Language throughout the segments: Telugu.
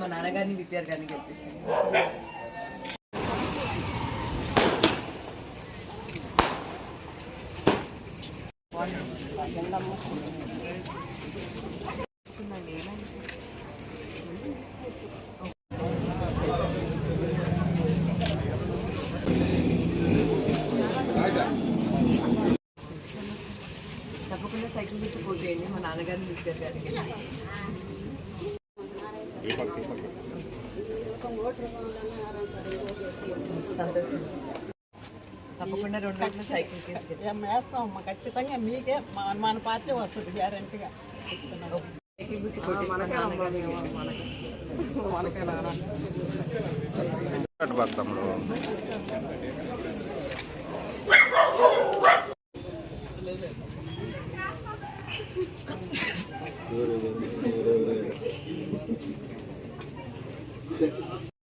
మా నాన్నగారిని విపిఆర్ గారిని చెప్పేసి. తప్పకుండా సైకిల్ గుర్తు పోతే మా నాన్నగారిని విపిఆర్ గారిని తప్పకుండా రెండు రోజులు సైకిల్ తీసుకెళ్ళి ఏం వేస్తాం అమ్మా ఖచ్చితంగా మీకే మన పార్టీ వస్తుంది గ్యారంటీగా. సైకిల్ గుర్తు కొట్టేసి మా నాన్నగారిని గెలిపించాను. కట్టుబడతాము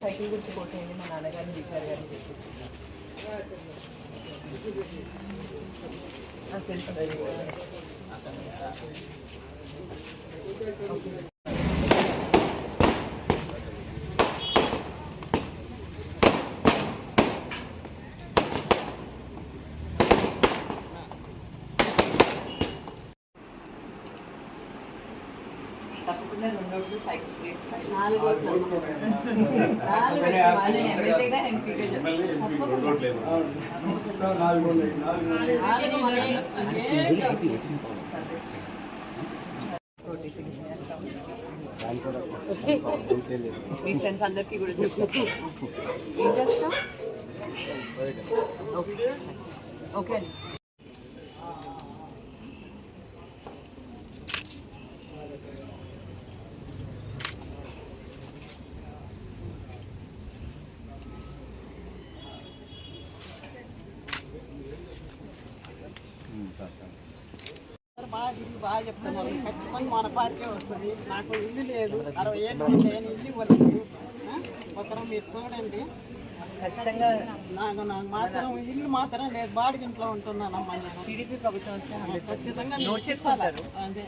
సైకిల్ గుర్తు కొట్టేయండి మా నాన్నగారిని వికార్ గారిని గెలిపించాను. నాకు తెలుసు అది. తప్పకుండా రెండు రోజులు సైకిల్ చేసి ఎమ్మెల్యేగా ఎంపీగా మీ ఫ్రెండ్స్ అందరికీ కూడా చెప్తాను ఏం చేస్తాం ఓకే ఓకే అండి బాగా చెప్తున్నారు. ఖచ్చితంగా మన పార్టీ వస్తుంది. నాకు ఇల్లు లేదు. అరవై ఏళ్ళు నేను ఇల్లు ఇవ్వలేదు? ఒకరు మీరు చూడండి. ఖచ్చితంగా నాకు నాకు మాత్రం ఇల్లు మాత్రం లేదు. బాడికి ఇంట్లో ఉంటున్నానమ్మా నేను. టీడీపీ ప్రభుత్వం వస్తే ఖచ్చితంగా నోట్ చేసుకుంటారు. అదే.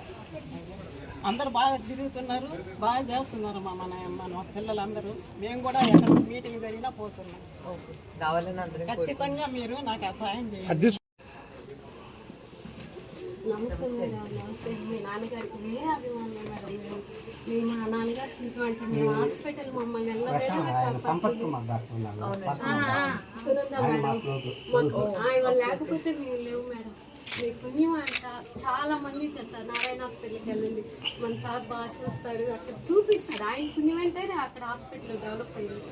అందరు బాగా తిరుగుతున్నారు. బాగా చేస్తున్నారు మా మన మన పిల్లలందరూ. మేము కూడా ఎక్కడ మీటింగ్ జరిగినా పోతున్నాం. ఓకే. రావాలని అందరం ఖచ్చితంగా మీరు నాకు ఆ సాయం చేయండి. నమస్తే మేడం నమస్తే మీ నాన్నగారికి వేరే అభిమానం మేడం మేము మీ మా నాన్నగారు ఇటువంటి మేము హాస్పిటల్ మమ్మల్ని వెళ్ళవేళ సునంద మేడం మాకు ఆయన లేకపోతే మేము లేవు మేడం మీ పుణ్యం అంట చాలా మంది చెప్తారు నారాయణ హాస్పిటల్కి వెళ్ళండి మన సార్ బాగా చూస్తాడు అక్కడ చూపిస్తాడు ఆయన పుణ్యం అంటే అక్కడ హాస్పిటల్ డెవలప్ అయింది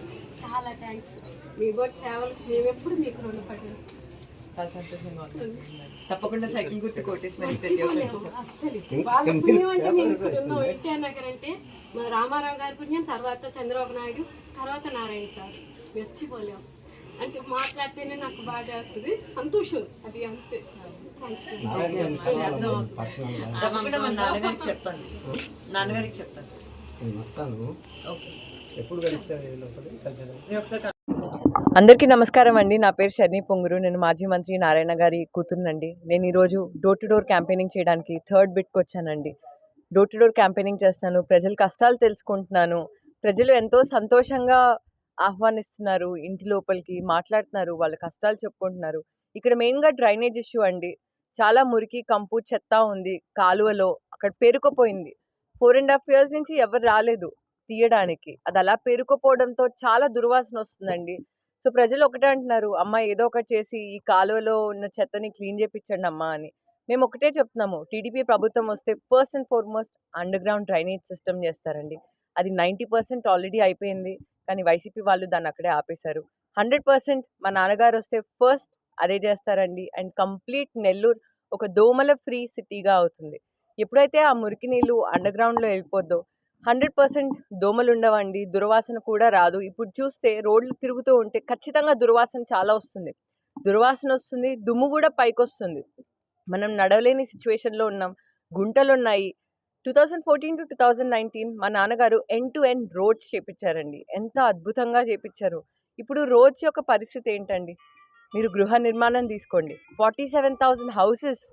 చాలా థ్యాంక్స్ మీ కూడా సేవలు మేము ఎప్పుడు మీకు రుణపడ్డాం చాలా సంతోషంగా ఉంది తప్పకుండా సైకిల్ గుర్తు కొట్టేసి మరి ప్రతి ఒక్కరికి అస్సలు. వాళ్ళ పుణ్యం అంటే మేము ఇక్కడ ఉన్నాం ఎన్టీఆర్ నగర్ అంటే మా రామారావు గారి పుణ్యం తర్వాత చంద్రబాబు నాయుడు తర్వాత నారాయణ సార్. మెచ్చిపోలేం. అంటే మాట్లాడితేనే నాకు బాధ వేస్తుంది సంతోషం. అది అంతే. థ్యాంక్స్ తప్పకుండా మా నాన్నగారికి చెప్తాను. నాన్నగారికి చెప్తాను. వస్తాను. ఎప్పుడు కలుస్తారు నేను ఒకసారి అందరికీ నమస్కారం అండి. నా పేరు షర్ని పొంగురు. నేను మాజీ మంత్రి నారాయణ గారి కూతురునండి. నేను ఈరోజు డోర్ టు డోర్ క్యాంపెయినింగ్ చేయడానికి థర్డ్ బిట్కి వచ్చానండి. డోర్ టు డోర్ క్యాంపెయినింగ్ చేస్తున్నాను. ప్రజల కష్టాలు తెలుసుకుంటున్నాను. ప్రజలు ఎంతో సంతోషంగా ఆహ్వానిస్తున్నారు. ఇంటి లోపలికి మాట్లాడుతున్నారు. వాళ్ళ కష్టాలు చెప్పుకుంటున్నారు. ఇక్కడ మెయిన్గా డ్రైనేజ్ ఇష్యూ అండి. చాలా మురికి కంపు చెత్త ఉంది. కాలువలో అక్కడ పేరుకుపోయింది. ఫోర్ అండ్ హాఫ్ ఇయర్స్ నుంచి ఎవరు రాలేదు తీయడానికి. అది అలా పేరుకుపోవడంతో చాలా దుర్వాసన వస్తుందండి. సో ప్రజలు ఒకటే అంటున్నారు అమ్మ ఏదో ఒకటి చేసి ఈ కాలువలో ఉన్న చెత్తని క్లీన్ చేపించండి అమ్మా అని. మేము ఒకటే చెప్తున్నాము టీడీపీ ప్రభుత్వం వస్తే first and foremost underground drainage system చేస్తారండి. అది నైంటీ పర్సెంట్ ఆల్రెడీ అయిపోయింది కానీ వైసీపీ వాళ్ళు దాన్ని అక్కడే ఆపేశారు. హండ్రెడ్ పర్సెంట్ మా నాన్నగారు వస్తే ఫస్ట్ అదే చేస్తారండి అండ్ కంప్లీట్ నెల్లూరు ఒక దోమల ఫ్రీ సిటీగా అవుతుంది. ఎప్పుడైతే ఆ మురికి నీళ్ళు అండర్ గ్రౌండ్లో వెళ్ళిపోద్దో హండ్రెడ్ పర్సెంట్ దోమలు ఉండవండి దుర్వాసన కూడా రాదు. ఇప్పుడు చూస్తే రోడ్లు తిరుగుతూ ఉంటే ఖచ్చితంగా దుర్వాసన చాలా వస్తుంది. దుర్వాసన వస్తుంది దుమ్ము కూడా పైకి వస్తుంది మనం నడవలేని సిచ్యువేషన్లో ఉన్నాం గుంటలు ఉన్నాయి two thousand fourteen to two thousand nineteen మా నాన్నగారు ఎండ్ టు ఎండ్ రోడ్స్ చేపించారండి ఎంత అద్భుతంగా చేపించారు ఇప్పుడు రోడ్స్ యొక్క పరిస్థితి ఏంటండి? మీరు గృహ నిర్మాణం తీసుకోండి. ఫార్టీ సెవెన్ థౌజండ్ హౌసెస్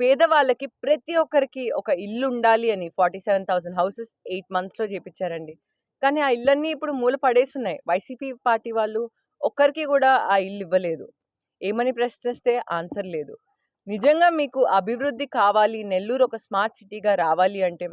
పేదవాళ్ళకి ప్రతి ఒక్కరికి ఒక ఇల్లు ఉండాలి అని forty seven thousand houses eight మంత్స్లో చేపించారండి కానీ ఆ ఇళ్ళన్నీ ఇప్పుడు మూల పడేస్తున్నాయి వైసీపీ పార్టీ వాళ్ళు ఒక్కరికి కూడా ఆ ఇల్లు ఇవ్వలేదు ఏమని ప్రశ్నిస్తే ఆన్సర్ లేదు. నిజంగా మీకు అభివృద్ధి కావాలి నెల్లూరు ఒక స్మార్ట్ సిటీగా రావాలి అంటే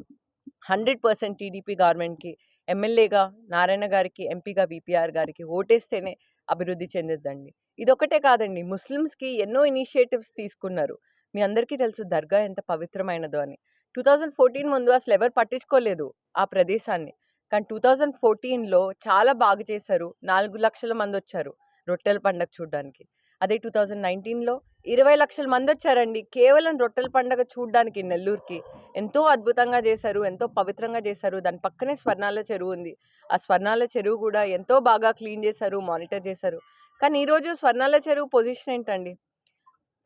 హండ్రెడ్ పర్సెంట్ టీడీపీ గవర్నమెంట్కి ఎమ్మెల్యేగా నారాయణ గారికి ఎంపీగా విపిఆర్ గారికి ఓటేస్తేనే అభివృద్ధి చెందిద్దండి. ఇదొకటే కాదండి. ముస్లిమ్స్కి ఎన్నో ఇనిషియేటివ్స్ తీసుకున్నారు. మీ అందరికీ తెలుసు దర్గా ఎంత పవిత్రమైనదో అని. టూ థౌజండ్ ఫోర్టీన్ ముందు అసలు ఎవరు పట్టించుకోలేదు ఆ ప్రదేశాన్ని. కానీ టూ థౌజండ్ ఫోర్టీన్లో చాలా బాగా చేశారు. నాలుగు లక్షల మంది వచ్చారు రొట్టెల పండగ చూడడానికి. అదే టూ థౌజండ్ నైన్టీన్లో ఇరవై లక్షల మంది వచ్చారండి. కేవలం రొట్టెల పండగ చూడడానికి నెల్లూరుకి. ఎంతో అద్భుతంగా చేశారు ఎంతో పవిత్రంగా చేశారు. దాని పక్కనే స్వర్ణాల చెరువు ఉంది. ఆ స్వర్ణాల చెరువు కూడా ఎంతో బాగా క్లీన్ చేశారు మానిటర్ చేశారు. కానీ ఈరోజు స్వర్ణాల చెరువు పొజిషన్ ఏంటండి?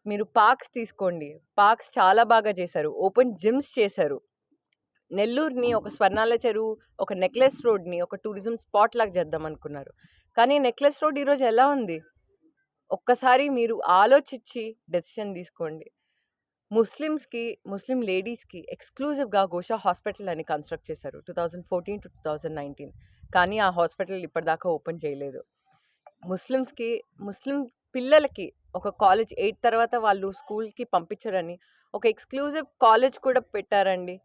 మీరు పార్క్స్ తీసుకోండి. పార్క్స్ చాలా బాగా చేశారు. ఓపెన్ జిమ్స్ చేశారు. నెల్లూరుని ఒక స్వర్ణాల చెరువు ఒక నెక్లెస్ రోడ్ని ఒక టూరిజం స్పాట్ లాగా చేద్దాం అనుకున్నారు. కానీ నెక్లెస్ రోడ్ ఈరోజు ఎలా ఉంది? ఒక్కసారి మీరు ఆలోచించి డెసిషన్ తీసుకోండి. ముస్లిమ్స్కి ముస్లిం లేడీస్కి ఎక్స్క్లూజివ్గా గోషా హాస్పిటల్ అని కన్స్ట్రక్ట్ చేశారు. Two thousand fourteen to two thousand nineteen. కానీ ఆ హాస్పిటల్ ఇప్పటిదాకా ఓపెన్ చేయలేదు. ముస్లిమ్స్కి ముస్లిం పిల్లలకి ఒక కాలేజ్ ఎయిట్ తర్వాత వాళ్ళు స్కూల్కి పంపించరని ఒక ఎక్స్క్లూజివ్ కాలేజ్ కూడా పెట్టారండి.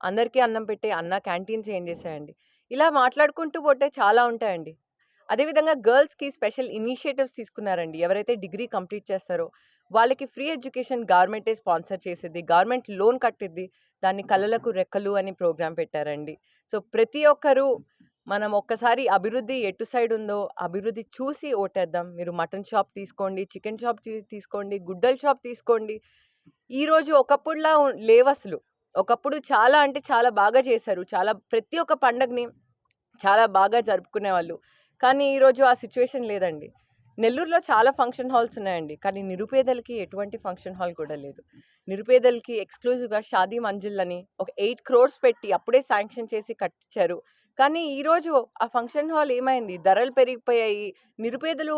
అందరికీ అన్నం పెట్టే అన్న క్యాంటీన్స్ ఏం చేశాయండి. ఇలా మాట్లాడుకుంటూ పోతే చాలా ఉంటాయండి. అదేవిధంగా గర్ల్స్కి స్పెషల్ ఇనిషియేటివ్స్ తీసుకున్నారండి. ఎవరైతే డిగ్రీ కంప్లీట్ చేస్తారో వాళ్ళకి ఫ్రీ ఎడ్యుకేషన్ గవర్నమెంటే స్పాన్సర్ చేసేది గవర్నమెంట్ లోన్ కట్టిద్ది. దాన్ని కళలకు రెక్కలు అని ప్రోగ్రాం పెట్టారండి. సో ప్రతి ఒక్కరూ మనం ఒక్కసారి అభివృద్ధి ఎటు సైడ్ ఉందో అభివృద్ధి చూసి ఓటేద్దాం. మీరు మటన్ షాప్ తీసుకోండి చికెన్ షాప్ తీసుకోండి గుడ్డల షాప్ తీసుకోండి. ఈరోజు ఒకప్పుడులా లేవు అసలు. ఒకప్పుడు చాలా అంటే చాలా బాగా చేశారు. చాలా ప్రతి ఒక్క పండగని చాలా బాగా జరుపుకునేవాళ్ళు. కానీ ఈరోజు ఆ సిచ్యువేషన్ లేదండి. నెల్లూరులో చాలా ఫంక్షన్ హాల్స్ ఉన్నాయండి. కానీ నిరుపేదలకి ఎటువంటి ఫంక్షన్ హాల్ కూడా లేదు. నిరుపేదలకి ఎక్స్క్లూజివ్గా షాదీ మంజిల్ అని ఒక ఎయిట్ క్రోర్స్ పెట్టి అప్పుడే శాంక్షన్ చేసి కట్టించారు కానీ ఈరోజు ఆ ఫంక్షన్ హాల్ ఏమైంది? ధరలు పెరిగిపోయాయి. నిరుపేదలు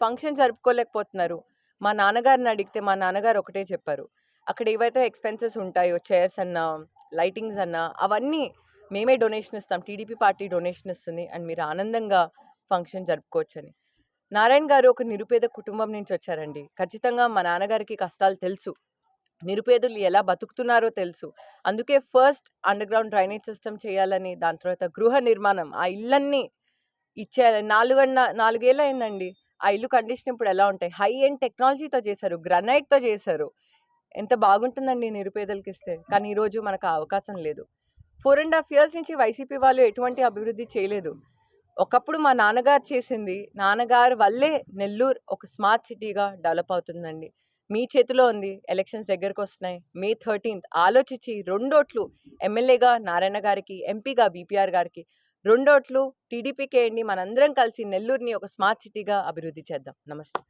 ఫంక్షన్ జరుపుకోలేకపోతున్నారు. మా నాన్నగారిని అడిగితే మా నాన్నగారు ఒకటే చెప్పారు. అక్కడ ఏవైతే ఎక్స్పెన్సెస్ ఉంటాయో చైర్స్ అన్నా లైటింగ్స్ అన్నా అవన్నీ మేమే డొనేషన్ ఇస్తాం. టీడీపీ పార్టీ డొనేషన్ ఇస్తుంది. అండ్ మీరు ఆనందంగా ఫంక్షన్ జరుపుకోవచ్చని. నారాయణ గారు ఒక నిరుపేద కుటుంబం నుంచి వచ్చారండి. ఖచ్చితంగా మా నాన్నగారికి కష్టాలు తెలుసు. నిరుపేదలు ఎలా బతుకుతున్నారో తెలుసు. అందుకే first underground drainage system చేయాలని దాని తర్వాత గృహ నిర్మాణం ఆ ఇళ్ళన్నీ ఇచ్చేయాలని నాలుగన్న నాలుగేళ్ళు అయిందండి. ఆ ఇల్లు కండిషన్ ఇప్పుడు ఎలా ఉంటాయి? హై ఎండ్ టెక్నాలజీతో చేశారు గ్రనైట్తో చేశారు. ఎంత బాగుంటుందండి నిరుపేదలకి ఇస్తే. కానీ ఈరోజు మనకు ఆ అవకాశం లేదు. ఫోర్ అండ్ హాఫ్ ఇయర్స్ నుంచి వైసీపీ వాళ్ళు ఎటువంటి అభివృద్ధి చేయలేదు. ఒకప్పుడు మా నాన్నగారు చేసింది నాన్నగారు వల్లే నెల్లూరు ఒక స్మార్ట్ సిటీగా డెవలప్ అవుతుందండి. మీ చేతిలో ఉంది ఎలక్షన్స్ దగ్గరకు వస్తున్నాయి మే థర్టీన్త్ ఆలోచించి రెండోట్లు ఎమ్మెల్యేగా నారాయణ గారికి ఎంపీగా బీపీఆర్ గారికి రెండోట్లు టీడీపీకి వేయండి మనందరం కలిసి నెల్లూరుని ఒక స్మార్ట్ సిటీగా అభివృద్ధి చేద్దాం. నమస్తే.